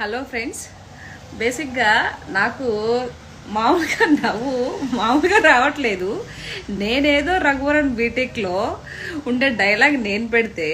Hello friends. బేసిక్గా నాకు మామూలుగా నవ్వు మామూలుగా రావట్లేదు. నేనేదో రఘువరన్ బీటెక్లో ఉండే డైలాగ్ నేను పెడితే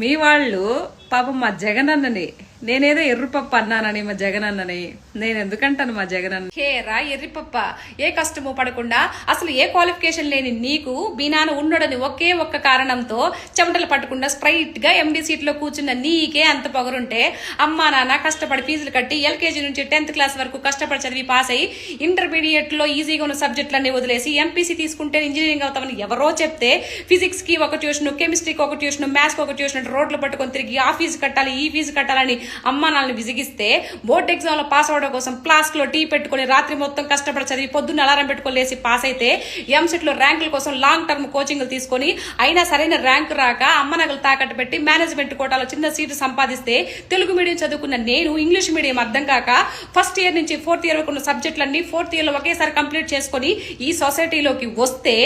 మీ వాళ్ళు పాపం మా జగన్ అన్నని నేనేదో ఎర్రపప్ప అన్నానని మా జగనన్నని నేను ఎందుకంటాను మా జగనన్న హే రా ఎర్రిపప్ప. ఏ కష్టము పడకుండా అసలు ఏ క్వాలిఫికేషన్ లేని నీకు బీనాన ఉండడని ఒకే ఒక్క కారణంతో చెమటలు పట్టకుండా స్ట్రైట్గా ఎండి సీట్లో కూర్చున్న నీకే అంత పొగరుంటే అమ్మా నాన్న కష్టపడి ఫీజులు కట్టి ఎల్కేజీ నుంచి టెన్త్ క్లాస్ వరకు కష్టపడి చదివి పాస్ అయ్యి ఇంటర్మీడియట్లో ఈజీగా ఉన్న సబ్జెక్టులన్నీ వదిలేసి ఎంపీసీ తీసుకుంటే ఇంజనీరింగ్ అవుతామని ఎవరో చెప్తే ఫిజిక్స్కి ఒక ట్యూషన్ కెమిస్ట్రీకి ఒక ట్యూషన్ మ్యాథ్స్ ఒక ట్యూషన్ రోడ్లు పట్టుకొని తిరిగి ఆ ఫీజు కట్టాలి ఈ ఫీజు కట్టాలని అమ్మ నాన్నని విసిగిస్తే బోర్డ్ ఎగ్జామ్లో పాస్ అవడం కోసం ఫ్లాస్క్లో టీ పెట్టుకొని రాత్రి మొత్తం కష్టపడి చదివి పొద్దున్న అలారం పెట్టుకొని లేసి పాస్ అయితే ఎంసెట్లో ర్యాంకుల కోసం లాంగ్ టర్మ్ కోచింగ్లు తీసుకొని అయినా సరైన ర్యాంకు రాక అమ్మ నగలు తాకట్టు పెట్టి మేనేజ్మెంట్ కోటాలో చిన్న సీటు సంపాదిస్తే తెలుగు మీడియం చదువుకున్న నేను ఇంగ్లీష్ మీడియం అర్థం కాక ఫస్ట్ ఇయర్ నుంచి ఫోర్త్ ఇయర్ వరకు ఉన్న సబ్జెక్టులన్నీ ఫోర్త్ ఇయర్లో ఒకేసారి కంప్లీట్ చేసుకొని ఈ సొసైటీలోకి వస్తే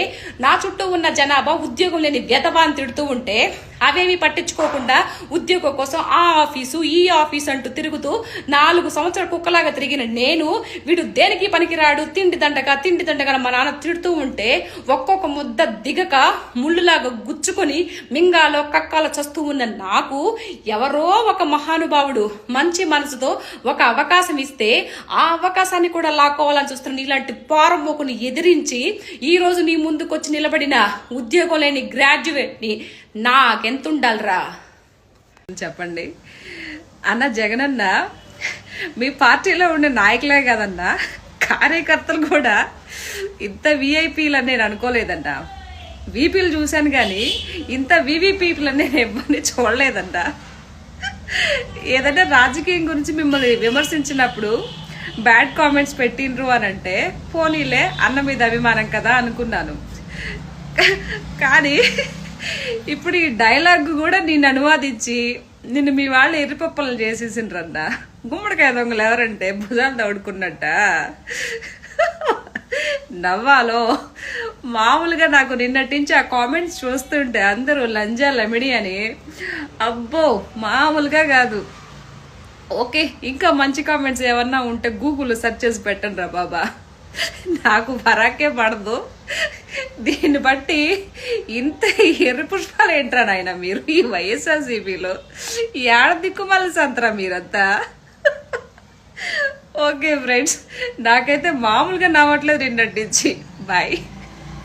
నా చుట్టూ ఉన్న జనాభా ఉద్యోగం లేని వ్యతభాన్ తిడుతూ ఉంటే అవేమి పట్టించుకోకుండా ఉద్యోగం కోసం ఆ ఆఫీసు ఈ ఆఫీస్ అంటూ తిరుగుతూ నాలుగు సంవత్సరాల కుక్కలాగా తిరిగిన నేను వీడు దేనికి పనికిరాడు? తిండి దండగా తిండి దండగా మా నాన్న తిడుతూ ఉంటే ఒక్కొక్క ముద్ద దిగక ముళ్ళులాగా గుచ్చుకొని మింగాలో కక్కాలో చస్తూ ఉన్న నాకు ఎవరో ఒక మహానుభావుడు మంచి మనసుతో ఒక అవకాశం ఇస్తే ఆ అవకాశాన్ని కూడా లాక్కోవాలని చూస్తున్న ఇలాంటి పారంబోకుని ఎదిరించి ఈ రోజు నీ ముందుకొచ్చి నిలబడిన ఉద్యోగం లేని గ్రాడ్యుయేట్ని నాకెంత ఉండాలిరా చెప్పండి. అన్న జగనన్న మీ పార్టీలో ఉండే నాయకులే కదన్నా కార్యకర్తలు కూడా ఇంత విఐపీలు అని నేను అనుకోలేదంట వీపీలు చూశాను కానీ ఇంత వివిపీలు అని నేను ఎవరిని చూడలేదంట ఏదైనా రాజకీయం గురించి మిమ్మల్ని విమర్శించినప్పుడు బ్యాడ్ కామెంట్స్ పెట్టిండ్రు అని అంటే పోనీలే అన్న మీద అభిమానం కదా అనుకున్నాను. కానీ ఇప్పుడు ఈ డైలాగ్ కూడా నేను అనువాదించి నిన్ను మీ వాళ్ళు ఎర్రిపప్పలు చేసేసిండ్రన్న గుమ్మడికాయ దొంగలు ఎవరంటే భుజాలు తౌడుకున్నట్ట నవ్వాలో. మామూలుగా నాకు నిన్నటించి ఆ కామెంట్స్ చూస్తుంటే అందరూ లంజా లమిడి అని. అబ్బో మామూలుగా కాదు. ఓకే ఇంకా మంచి కామెంట్స్ ఏమన్నా ఉంటే గూగుల్ సెర్చ్ చేసి పెట్టండి రా బాబా. నాకు పరాకే పడదు. దీన్ని బట్టి ఇంత ఎర్రి పుష్పాలు ఏంట్రా నాయన మీరు? ఈ వైఎస్ఆర్సీపీలో ఏడ దిక్కుమాల సంతరా మీరంతా? ఓకే ఫ్రెండ్స్ నాకైతే మామూలుగా నవ్వట్లేదు నిన్నటి బాయ్.